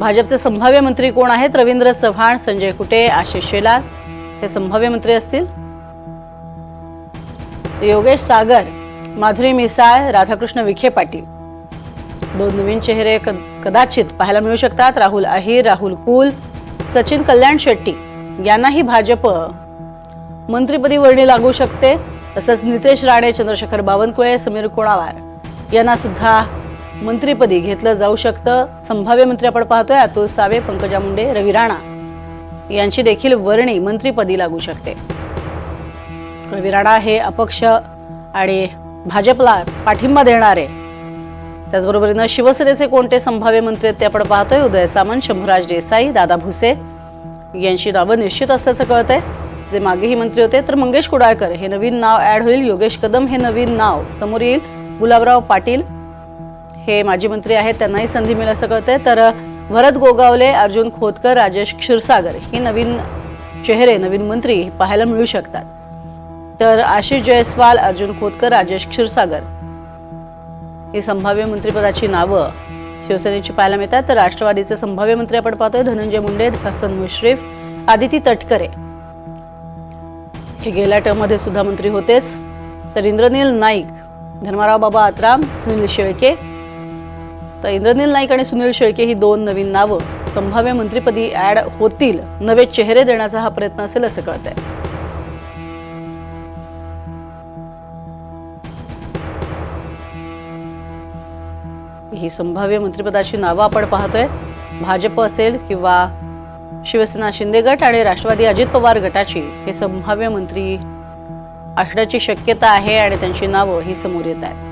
भाजपचे संभाव्य मंत्री कोण आहेत? रवींद्र चव्हाण संजय कुटे आशिष शेलार हे संभाव्य मंत्री असतील. योगेश सागर माधुरी मिसाळ राधाकृष्ण विखे पाटील. दोन नवीन चेहरे क- कदाचित पाहायला मिळू शकतात. राहुल अहिर राहुल कुल सचिन कल्याण शेट्टी यांनाही भाजप मंत्रिपदी वर्णी लागू शकते. तसंच नितेश राणे चंद्रशेखर बावनकुळे समीर कोणावार यांना सुद्धा मंत्रीपदी घेतलं जाऊ शकतं. संभाव्य मंत्री आपण पाहतोय अतुल सावे पंकजा मुंडे रवी राणा. यांची देखील वर्णी मंत्रीपदी लागू शकते. रवी राणा हे अपक्ष आणि भाजपला पाठिंबा देणारे. त्याचबरोबरीनं शिवसेनेचे कोणते संभाव्य मंत्री आहेत ते आपण पाहतोय. उदय सामंत शंभूराज देसाई दादा भुसे यांची नावं निश्चित असल्याचं कळतंय. जे मागेही मंत्री होते तर मंगेश कुडाळकर हे नवीन नाव ॲड होईल. योगेश कदम हे नवीन नाव. समोर येईल गुलाबराव पाटील हे माजी मंत्री आहेत त्यांनाही संधी मिळू असं कळतंय तर भरत गोगावले अर्जुन खोतकर राजेश क्षीरसागर ही नवीन चेहरे नवीन मंत्री पाहायला मिळू शकतात. तर आशिष जयस्वाल अर्जुन खोतकर राजेश क्षीरसागर ही संभाव्य मंत्रिपदाची नावं शिवसेनेची पाहायला मिळतात. तर राष्ट्रवादीचे संभाव्य मंत्री आपण पाहतोय धनंजय मुंडे हसन मुश्रीफ आदिती तटकरे. हे गेल्या टर्ममध्ये सुद्धा मंत्री होतेच. तर इंद्रनील नाईक धर्माराव बाबा आत्राम सुनील शेळके तर इंद्रनील नाईक आणि सुनील शेळके ही दोन नवीन नावं. संभाव्य मंत्रीपदी ॲड होतील. नवे चेहरे देण्याचा हा प्रयत्न असेल असं कळतंय. ही संभाव्य मंत्रिपदाची नावं आपण पाहतोय. भाजप असेल किंवा शिवसेना शिंदे गट आणि राष्ट्रवादी अजित पवार गटाची हे संभाव्य मंत्री असण्याची शक्यता आहे आणि त्यांची नावं ही समोर येत आहेत.